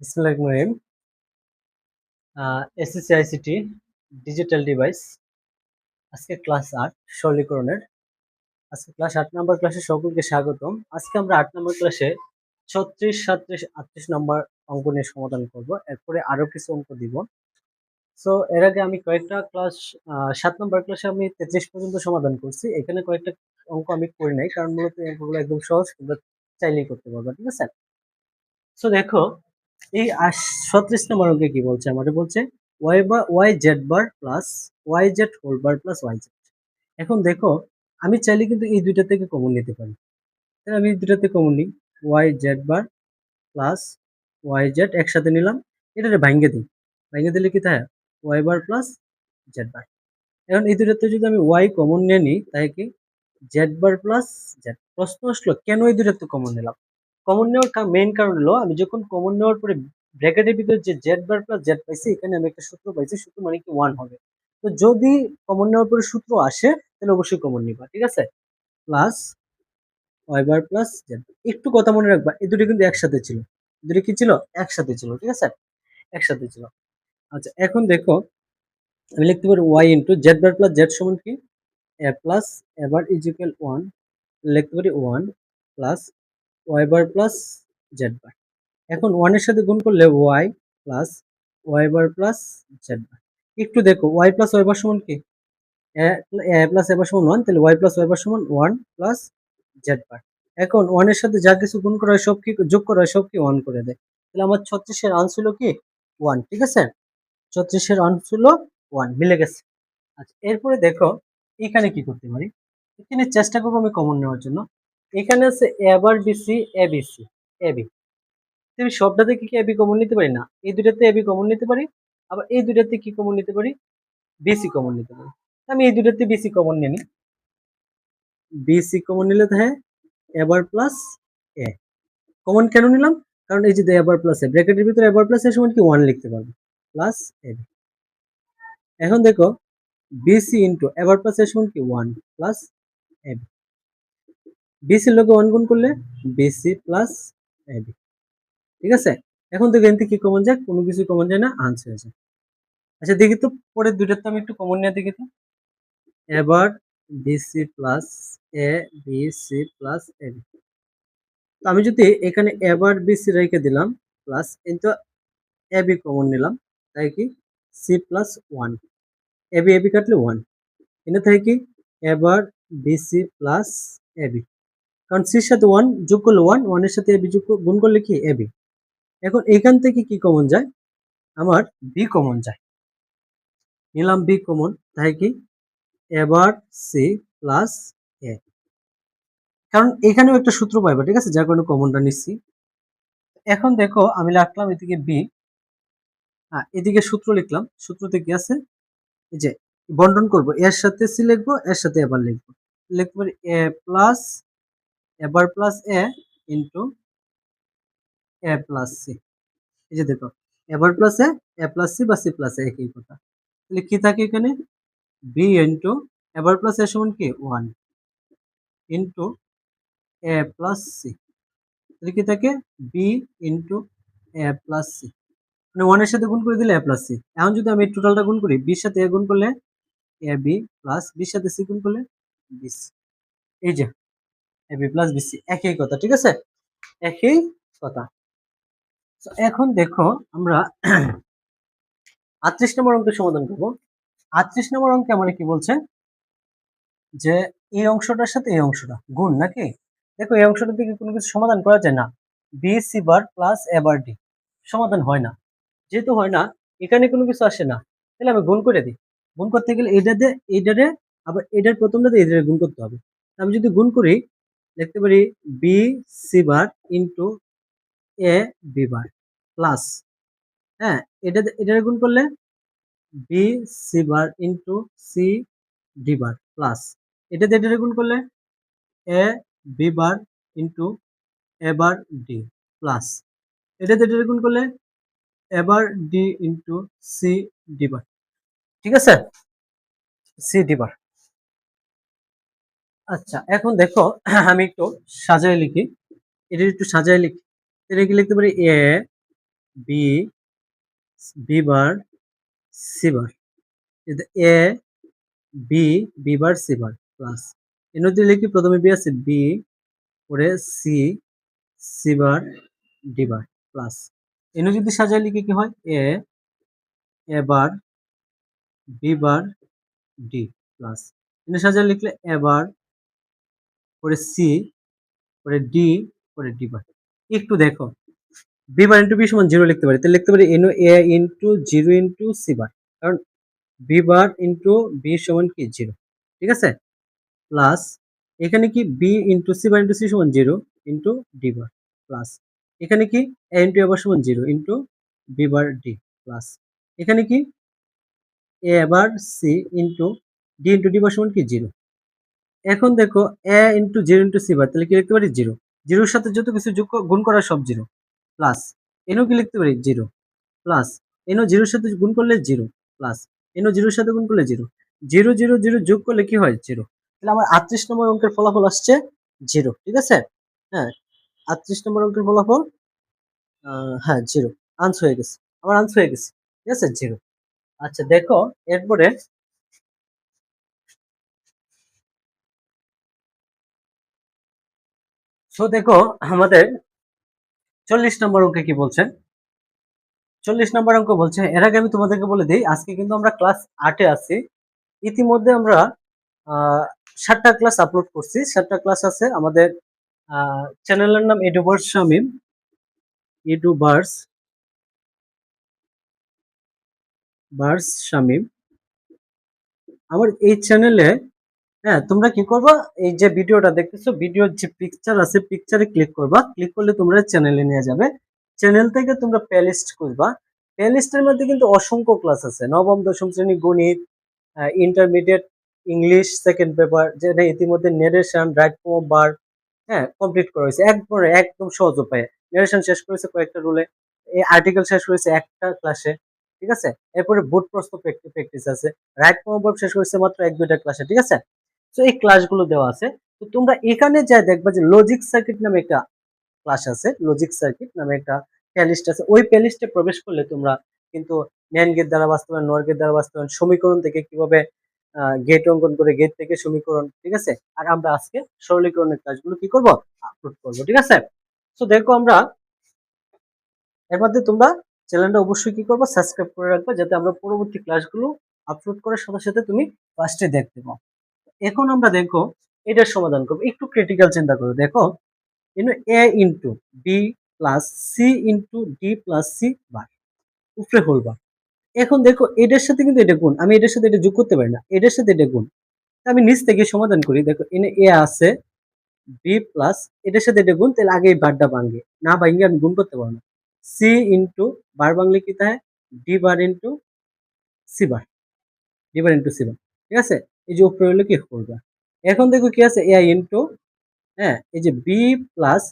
বিসমিল্লাহির রহিম। SSC ICT digital device আজকে ক্লাস আট, সরলীকরণের। আজকে ক্লাস আট নম্বর ক্লাসে সকলকে স্বাগতম। আজকে আমরা আট নম্বর ক্লাসে ছত্রিশ সাতত্রিশ আটত্রিশ নম্বর অঙ্ক নিয়ে সমাধান করব। এরপরে আরও কিছু অঙ্ক দিব। সো এর আগে আমি কয়েকটা ক্লাস সাত নম্বর ক্লাসে আমি তেত্রিশ পর্যন্ত সমাধান করছি। এখানে কয়েকটা অঙ্ক আমি করি নাই, কারণ মূলত অঙ্কগুলো একদম সহজ, তোমরা চাইলেই করতে পারবে, ঠিক আছে? সো দেখো এই ছত্রিশ নম্বর অঙ্কে কি বলছে আমাদের? বলছে Y bar Y Z bar plus Y Z whole bar plus Y Z এখন দেখো, আমি চাইলে কিন্তু এই দুইটা থেকে কমন নিতে পারি। তাহলে আমি এই দুইটাতে কমন নিই। Y Z bar plus Y Z একসাথে নিলাম। এটাতে ভাঙ্গে দিই। ভাঙ্গে দিলে কি থাকে? Y bar plus Z bar এখন এই দুইটাতে যদি আমি ওয়াই কমন নিয়ে নিই তাই কি? জেড বার প্লাস জেড প্রশ্ন আসলো, কেন এই দুইটাতে কমন নিলাম? কমন নেওয়ার মেইন কারণ হলো, আমি যখন কমন নেওয়ার পরে ব্র্যাকেটের ভিতরে যে জেড বার প্লাস জেড পাইছি, এখানে আমি একটা সূত্র পাইছি, সূত্র মানে কি ওয়ান হবে। তো যদি কমন নেওয়ার পরে সূত্র আসে, তাহলে অবশ্যই কমন নিবা, ঠিক আছে? Plus Y bar plus Z একটু কথা মনে রাখবা, এই দুটো কিন্তু একসাথে ছিল। দুটো কি ছিল? একসাথে ছিল, ঠিক আছে? একসাথে ছিল। আচ্ছা এখন দেখো, আমি লিখতে পারি Y into Z bar plus Z সমান কি? A plus A bar equal one লিখতে পারি one plus Y bar plus Z bar এখন ওয়ানের সাথে গুণ করলে Y plus Y bar plus Z bar একটু দেখো ওয়াই প্লাস ওয়াই বার সমান কি? এ প্লাস এ বার সমান ওয়ান তাহলে ওয়াই প্লাস ওয়াই বার সমান ওয়ান প্লাস জেড বার এখন ওয়ানের সাথে যা কিছু গুণ করা হয়, সব কি যোগ করা হয়, সব কি ওয়ান করে দেয়? তাহলে আমার ছত্রিশের আন হলো কি? ওয়ান ঠিক আছে? ছত্রিশের আন ছিল ওয়ান মিলে গেছে। আচ্ছা এরপরে দেখো, এখানে কি করতে পারি? এখানে চেষ্টা করব আমি কমন নেওয়ার জন্য। এখানে আছে এবার BC A BC A B আমি সবটাতে কি কি এবি কমন নিতে পারি? না, এই দুটাতে এবি কমন নিতে পারি, আবার এই দুটাতে কি কমন নিতে পারি? বিসি কমন নিতে পারি। আমি এই দুটাতে বিসি কমন নিয়ে নিই। বিসি কমন নিলে হ্যাঁ এবার প্লাস এ কমন কেন নিলাম? কারণ এই যে এবার প্লাস এ ব্র্যাকেটের ভিতরে এবার প্লাস এর সমান কি? ওয়ান লিখতে পারব। প্লাস এ এখন দেখো বিসি ইন্টু এবার প্লাস এর সমান কি? ওয়ান প্লাস এ বিসির লোকে ওয়ান গুণ করলে বিসি প্লাস এ বি ঠিক আছে? এখন থেকে কি কমন যায়? কোনো কিছু কমন যায় না আনসার আছে আচ্ছা দেখি তো পরের দুইটার তো আমি একটু কমন নিয়ে দেখি তো। এবার BC plus A B C plus A তো আমি যদি এখানে এবার বিসি রেখে দিলাম প্লাস কিন্তু এ বি কমন নিলাম, তাই কি? C plus one A B A B কাটলে ওয়ান এনে থাকে কি? এবার বিসি প্লাস এ বি কারণ সির সাথে ওয়ান যোগ করলে ওয়ান ওয়ানের সাথে এ বি যোগ গুণ করলে কি? এ বি এখন এখান থেকে কি কমন যায়? আমার বি কমন যায়। নিলাম বি কমন তাই কি? এবার সি প্লাস এ কারণ এখানেও একটা সূত্র পাইবা, ঠিক আছে? যার কারণে কমনটা নিচ্ছি। এখন দেখো, আমি রাখলাম এদিকে বি হ্যাঁ এদিকে সূত্র লিখলাম। সূত্রতে কি আছে? এই যে, বন্টন করব। এর সাথে সি লিখব এর সাথে এবার লিখব। পারি A plus A bar plus A into A plus C এই যে দেখো, A bar plus A A plus C বা সি প্লাস এ একই কথা। তাহলে কি থাকে এখানে? B into A bar plus A সমান কি? One into A plus C তাহলে কি থাকে? B into A plus C মানে ওয়ানের সাথে গুণ করে দিলে এ প্লাস সি এখন যদি আমি টোটালটা গুণ করি বির সাথে এ গুণ করলে এ বি প্লাস বির সাথে সি গুণ করলে বি এই যে এ বি প্লাস বিসি একই কথা, ঠিক আছে? একই কথা। এখন দেখো আমরা আটত্রিশ নম্বর অঙ্কের সমাধান করব। আটত্রিশ নম্বর অঙ্কে আমরা কি বলছে? যে এই অংশটার সাথে এই অংশটা, গুণ নাকি? দেখো, এই অংশটা থেকে কোনো কিছু সমাধান করা যায় না। B bar plus A bar D সমাধান হয় না। যেহেতু হয় না, এখানে কোনো কিছু আসে না। তাহলে আমি গুণ করে দিই। গুণ করতে গেলে এইটাতে এইটারে আবার এটার প্রথমটাতে এটারে গুণ করতে হবে। আমি যদি গুণ করি দেখতে পারি B C bar into A B bar plus হ্যাঁ এটা এটার গুণ করলে B C bar into C D bar plus এটাতে এটার গুণ করলে A B bar into A bar D plus এটাতে এটার গুণ করলে A bar D into C D bar ঠিক আছে? সি ডি বার আচ্ছা এখন দেখো, আমি একটু সাজায় লিখি। এটা একটু সাজায় লিখি। এটা কি লিখতে পারি? A B B bar A B B bar plus এর মধ্যে লিখি প্রথমে বি আছে বি পরে C C bar D bar plus এনে যদি সাজায় লিখে কি হয়? A A bar B bar D plus এনে সাজায় লিখলে এ বার পরে সি পরে ডি পরে ডি বার একটু দেখো। বি বার ইন্টু বি সমান জিরো লিখতে পারি। তাহলে লিখতে পারি এনো A into zero into C bar কারণ বি বার ইন্টু বি সমান কি? জিরো ঠিক আছে? প্লাস এখানে কি B into C bar into C সমান zero into D bar plus এখানে কি এ ইন্টু এ বার সমান zero into B bar D plus এখানে কি A bar C into D into D bar সমান কি? জিরো এখন দেখো A into zero into C bar তাহলে কি লিখতে পারি? জিরো জিরোর সাথে যত কিছু যোগ গুণ করা সব জিরো প্লাস এনও কি লিখতে পারি? জিরো প্লাস এনও জিরোর সাথে গুণ করলে জিরো প্লাস এনও জিরোর সাথে গুণ করলে জিরো জিরো জিরো জিরো যোগ করলে কি হয়? জিরো তাহলে আমার আটত্রিশ নম্বর অঙ্কের ফলাফল আসছে জিরো ঠিক আছে? হ্যাঁ আটত্রিশ নম্বর অঙ্কের ফলাফল হ্যাঁ জিরো আনস হয়ে গেছে। আমার আনস হয়ে গেছে। ঠিক আছে? জিরো আচ্ছা দেখো, এরপরে সো দেখো, আমাদের চল্লিশ নম্বর অঙ্কে কি বলছে? চল্লিশ নম্বর অঙ্ক বলছে, এর আগে আমি তোমাদেরকে বলে দিই, আজকে কিন্তু আমরা ক্লাস আটে আছি। ইতিমধ্যে আমরা সাতটা ক্লাস আপলোড করছি। সাতটা ক্লাস আছে আমাদের চ্যানেলের নাম Eduverse Shamim. Eduverse verse Shamim. আমার এই চ্যানেলে হ্যাঁ তোমরা কি করবা? এই যে ভিডিওটা দেখতেছো ভিডিওর যে পিকচার আছে পিকচারে ক্লিক করবা। ক্লিক করলে তোমরা চ্যানেলে নিয়ে যাবে। চ্যানেল থেকে তোমরা প্লেলিস্ট খুঁজবা। প্লেলিস্টের মধ্যে কিন্তু অসংখ্য ক্লাস আছে। নবম, দশম শ্রেণি গণিত ইন্টারমিডিয়েট ইংলিশ সেকেন্ড পেপার যেটা ইতিমধ্যে নেরেশন রাইট ফর্ম বার হ্যাঁ কমপ্লিট করা হয়েছে। একবারে একদম সহজ উপায়ে। নেরেশন শেষ করেছে কয়েকটা রুলে এই আর্টিকেল শেষ করেছে একটা ক্লাসে ঠিক আছে? এরপরে বুট প্রশ্ন প্র্যাকটিস আছে। রাইট ফর্ম বার শেষ করেছে মাত্র এক দুইটা ক্লাসে ঠিক আছে? তো এই ক্লাসগুলো দেওয়া আছে। তো তোমরা এখানে যা দেখবা যে লজিক সার্কিট নামে একটা ক্লাস আছে। লজিক সার্কিট নামে একটা প্লেলিস্ট আছে। ওই প্লেলিস্টে প্রবেশ করলে তোমরা কিন্তু ন্যান গেট দ্বারা বাস্তবায়ন নর গেট দ্বারা বাস্তবায়ন, সমীকরণ থেকে কীভাবে গেট অঙ্কন করে গেট থেকে সমীকরণ, ঠিক আছে? আর আমরা আজকে সরলীকরণের কাজগুলো কি করব? আপলোড করব, ঠিক আছে? তো দেখো আমরা, এর মধ্যে তোমরা চ্যানেলটা অবশ্যই কি করবে? সাবস্ক্রাইব করে রাখবে, যাতে আমরা পরবর্তী ক্লাসগুলো আপলোড করার সাথে সাথে তুমি ফার্স্টে দেখতে পাও। এখন আমরা দেখো এটার সমাধান করব। একটু ক্রিটিক্যাল চিন্তা করো। দেখো A into B plus C into D plus C bar উপরে হোল বার এখন দেখো, এটার সাথে কিন্তু এটা গুণ। আমি এটার সাথে এটা যোগ করতে পারি না। এটার সাথে এটা গুণ। আমি নিচ থেকে সমাধান করি। দেখো, এনে এ আছে বি প্লাস এটার সাথে এটা গুণ, তাহলে আগে বারটা ভাঙবে না ভাঙলে আমি গুণ করতে পারব না। সি ইন্টু বার ভাঙলে কি থাকে D bar into C bar D bar into C bar ঠিক আছে? এই যে উপরে হলো কি হোল বার এখন দেখো কি আছে? এ ইন্টু হ্যাঁ এই যে বি প্লাস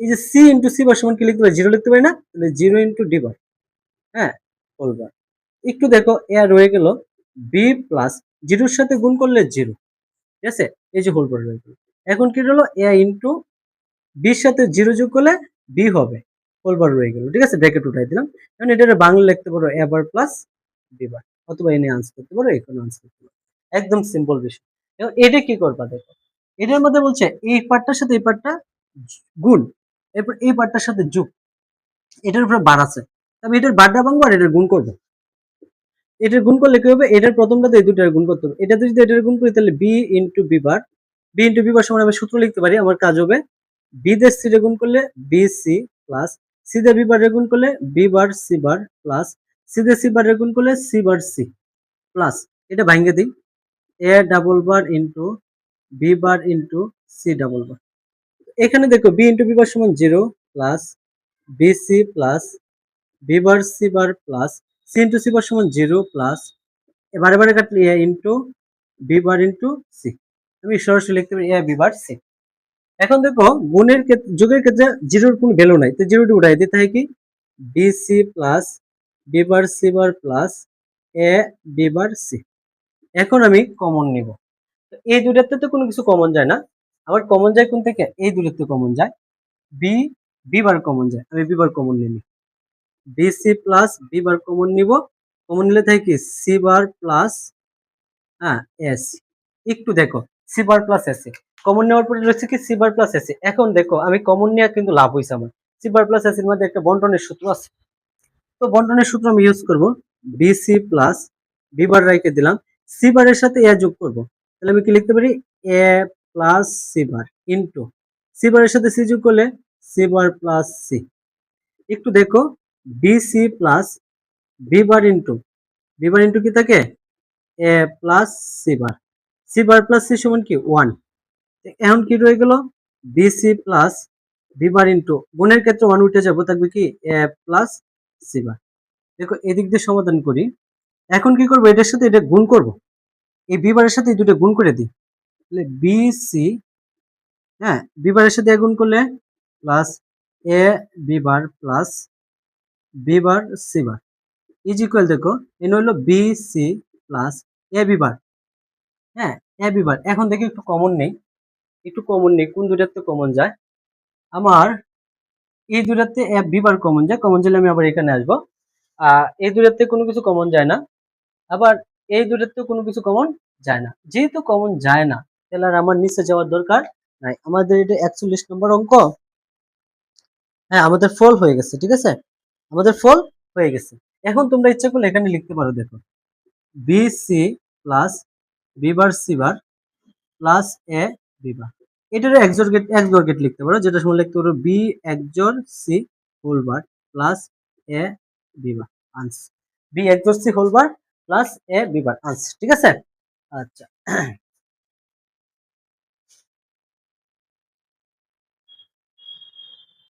এই যে সি ইন্টু সি বার সমান কি লিখতে পারি? জিরো লিখতে পারি না? তাহলে জিরো ইন্টু ডি বার হ্যাঁ হোল বার একটু দেখো এ রয়ে গেল বি প্লাস জিরোর সাথে গুণ করলে জিরো ঠিক আছে? এই যে হোল বার রয়ে গেল এখন কি হলো? এ ইন্টু বির সাথে জিরো যোগ করলে বি হবে হোল বার রয়ে গেল, ঠিক আছে? ব্র্যাকেট উঠাই দিলাম। এখন এটা বাংলা লিখতে পারো এ বার প্লাস বি বার, অথবা এনে আনসার করতে পারো এখানে আনসার করতে পারো। একদম সিম্পল বিষয়। এটা কি করবা দেখো? এটার মধ্যে বলছে এই পার্টটার সাথে এই পার্টটা গুণ, এরপর এই পার্টটার সাথে যোগ। এটার উপরে বার আছে। আমি এটার বারটা ভাঙবো আর এটার গুণ করব। এটার গুণ করলে কি হবে? এটার প্রথমটাতে এই দুটার গুণ করতে হবে। এটাতে যদি এটার গুণ করি, তাহলে B into B bar B into B bar সমান আমি সূত্র লিখতে পারি, আমার কাজ হবে বি দের সি রে গুণ করলে বি সি প্লাস সি দের বি বার রে গুণ করলে B bar C bar plus C দের সি বার রে গুণ করলে সি বার সি প্লাস এটা ভাঙ্গে দিই। A double bar into B bar into C double bar এখানে দেখো বি ইন্টু বি বার সমান zero plus B C plus B bar C bar plus C into C bar সমান zero plus বারে বারে কাটলে A into B bar into C আমি সরাসরি লিখতে পারি এ বি বার সি এখন দেখো গুণের ক্ষেত্রে যোগের ক্ষেত্রে জিরোর কোনো ভ্যালু নাই। তো জিরোটি উঠাই দিতে হয় কি? B C plus B bar C bar plus A B bar C এখন আমি কমন নিব। এই দুটাতে তো কোনো কিছু কমন যায় না। আবার কমন যায় কোন থেকে? এই দুটাতে কমন যায়। বি বি বার কমন যায়। আমি বি বার কমন নিই। B C plus B bar common নিব। কমন নিলে থাকে কি? সি বার প্লাস হ্যাঁ এস একটু দেখো C bar plus S common নেওয়ার পরে রয়েছে কি? সি বার প্লাস এস এখন দেখো, আমি কমন নেওয়া কিন্তু লাভ হয়েছে আমার। সি বার প্লাস এস এর মধ্যে একটা বন্টনের সূত্র আছে। তো বন্টনের সূত্র আমি ইউজ করব। B C plus B bar রাইকে দিলাম। সি বারের সাথে এ যোগ করব। তাহলে আমি কি লিখতে পারি? A plus C bar into C বারের সাথে সি যোগ করলে সি বার প্লাস সি। একটু দেখো, B C plus B bar into B bar into কি থাকে? A plus C bar C bar plus C সমান কি? ওয়ান। এখন কি রয়ে গেল? B C plus B bar into, গুণের ক্ষেত্রে ওয়ান উঠে যাব, থাকবে কি? এ প্লাস সি বার দেখো, এদিক দিয়ে সমাধান করি। এখন কি করব? এটার সাথে এটা গুণ করব? এই বিবারের সাথে এই দুটো গুণ করে দিই। তাহলে বি সি হ্যাঁ বিবারের সাথে গুণ করলে plus A B bar plus B bar C bar. Is equal দেখো এন হলো B C plus A B bar. হ্যাঁ এ বি বার। এখন দেখি একটু কমন নেই। একটু কমন নেই, কোন দুটাতে কমন যায়? আমার এই দুটাতে এ বি বার কমন যায়। কমন গেলে আমি আবার এখানে আসব। এই দুটাতে কোনো কিছু কমন যায় না। আবার এই দুটোর তো কোনো কিছু কমন যায় না। যেহেতু কমন যায় না, তাহলে আর আমার নিচে যাওয়ার দরকার নাই। আমাদের এটা একচল্লিশ নম্বর অঙ্ক। হ্যাঁ আমাদের ফল হয়ে গেছে, ঠিক আছে? আমাদের ফল হয়ে গেছে। এখন তোমরা ইচ্ছা করলে এখানে লিখতে পারো, দেখো। B C plus B bar C bar plus A B bar এটার একজোর গেট একজোর গেট লিখতে পারো, যেটা সময় লিখতে পারো B XOR C whole bar plus A B bar ans B XOR C whole bar plus A B bar ঠিক আছে? আচ্ছা।